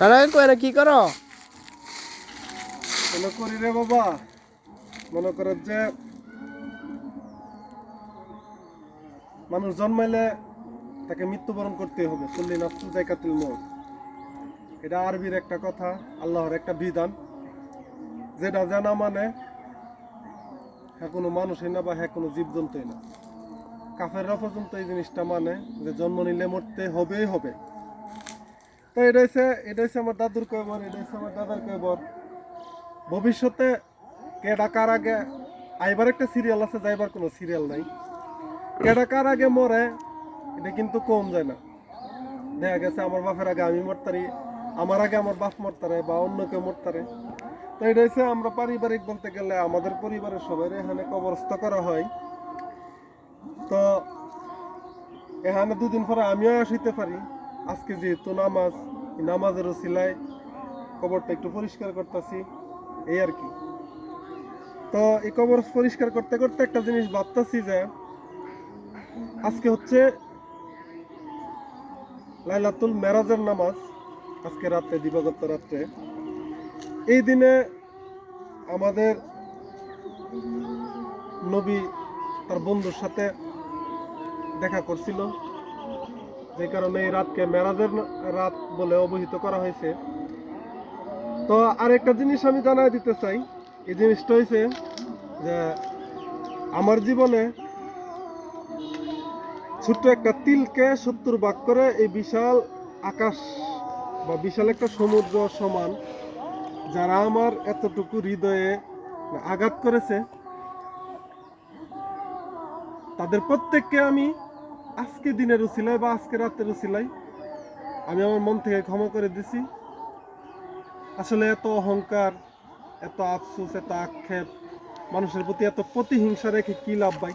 নারায়ণ কই কি করো? মনে করি রে বাবা, মনে করো যে মানুষ জন্মাইলে তাকে মৃত্যুবরণ করতে হবে কুল্লি নাফসু জায়কাতুল মৌত এটা আরবির একটা কথা, আল্লাহর একটা বিধান। যেটা জানা মানে হ্যাঁ কোনো মানুষই না বা হ্যাঁ কোনো জীবজন্তুই না। কাফেররা পর্যন্ত এই জিনিসটা মানে যে জন্ম নিলে মরতে হবেই হবে। তো এটা হচ্ছে এটা হচ্ছে আমার দাদুর কয়বর এটা হচ্ছে আমার দাদার কয়বর ভবিষ্যতে কে ডাকার আগে, আইবার একটা সিরিয়াল আছে, যাইবার কোনো সিরিয়াল নাই। কে ডাকার আগে মরে, এটা কিন্তু কম যায় না। দেখা গেছে আমার বাপের আগে আমি মরতারি, আমার আগে আমার বাপ মরতারে বা অন্য কেউ মরতারে। তো এটা হচ্ছে আমরা পারিবারিক বলতে গেলে আমাদের পরিবারের সবাই এখানে কবরস্থ করা হয়। তো এখানে দুদিন পরে আমিও আসিতে পারি। আজকে যেহেতু নামাজ, এই নামাজের সিলাই কবরটা একটু পরিষ্কার করতেছি, এই আর কি। তো এই কবর পরিষ্কার করতে করতে একটা জিনিস ভাবতেছি যে, আজকে হচ্ছে লাইলাতুল মেরাজের নামাজ, আজকে রাত্রে দিবাগত রাত্রে। এই দিনে আমাদের নবী তার বন্ধুর সাথে দেখা করছিল। যে কারণে এই রাতকে মেরাজের রাত বলে অবহিত করা হয়েছে। তো আরেকটা জিনিস আমি জানাই দিতে চাই। এই জিনিসটা হয়েছে যে আমার জীবনে ছোট্ট একটা তিলকে সত্তর ভাগ করে এই বিশাল আকাশ বা বিশাল একটা সমুদ্র সমান যারা আমার এতটুকু হৃদয়ে আঘাত করেছে, তাদের প্রত্যেককে আমি আজকে দিনের উচিলাই বা আজকে রাতের উচিলাই আমি আমার মন থেকে ক্ষমা করে দিছি। আসলে এত অহংকার, এত আফসোস, এত আক্ষেপ, মানুষের প্রতি এত প্রতিহিংসা রেখে কি লাভ ভাই?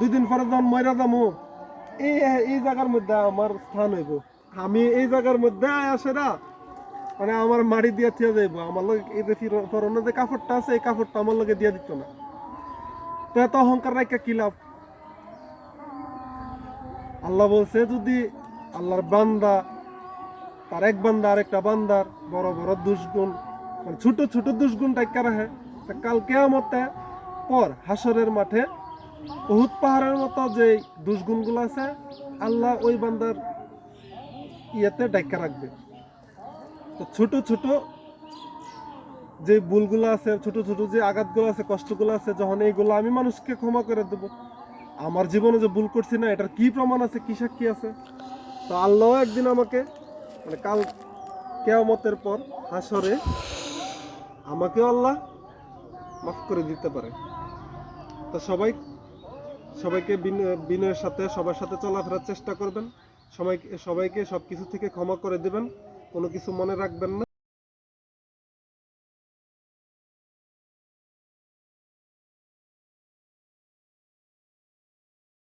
দুই দিন পরে যখন ময়রা যাব এই এই জায়গার মধ্যে আমার স্থান হইব। আমি এই জায়গার মধ্যে আসে না মানে আমার মাড়ি দিয়ে থিয়ে যাইব। আমার লগে এই যে ফির- পরনে যে কাপড়টা আছে, এই কাপড়টা আমার লগে দিয়ে দিত না। তো এত অহংকার রাখা কি লাভ? আল্লাহ বলছে, যদি আল্লাহর বান্দা, তার এক বান্দা আর একটা বান্দার বড় বড় দুষ্গুণ মানে ছোট ছোট দুষ্গুণ টাইকা রাখে, তা কাল কেয়ামতে পর হাসরের মাঠে বহুত পাহাড়ের মতো যে দুষ্গুণগুলো আছে, আল্লাহ ওই বান্দার ইয়েতে ডাইকা রাখবে। তো ছোট ছোট যে ভুলগুলো আছে, ছোট ছোট যে আঘাতগুলো আছে, কষ্টগুলো আছে, যখন এইগুলো আমি মানুষকে ক্ষমা করে দেব আমার জীবনে যে ভুল করছি না, এটার কি প্রমাণ আছে? কি সাক্ষী আছে? তো আল্লাহ একদিন আমাকে মানে কাল কেয়ামতের পর হাসরে আমাকে আল্লাহ মাফ করে দিতে পারে। তো সবাই, সবাইকে বিনয়- বিনয়ের সাথে, সবার সাথে চলাফেরার চেষ্টা করবেন। সবাইকে সবাইকে সব কিছু থেকে ক্ষমা করে দেবেন। কোনো কিছু মনে রাখবেন না।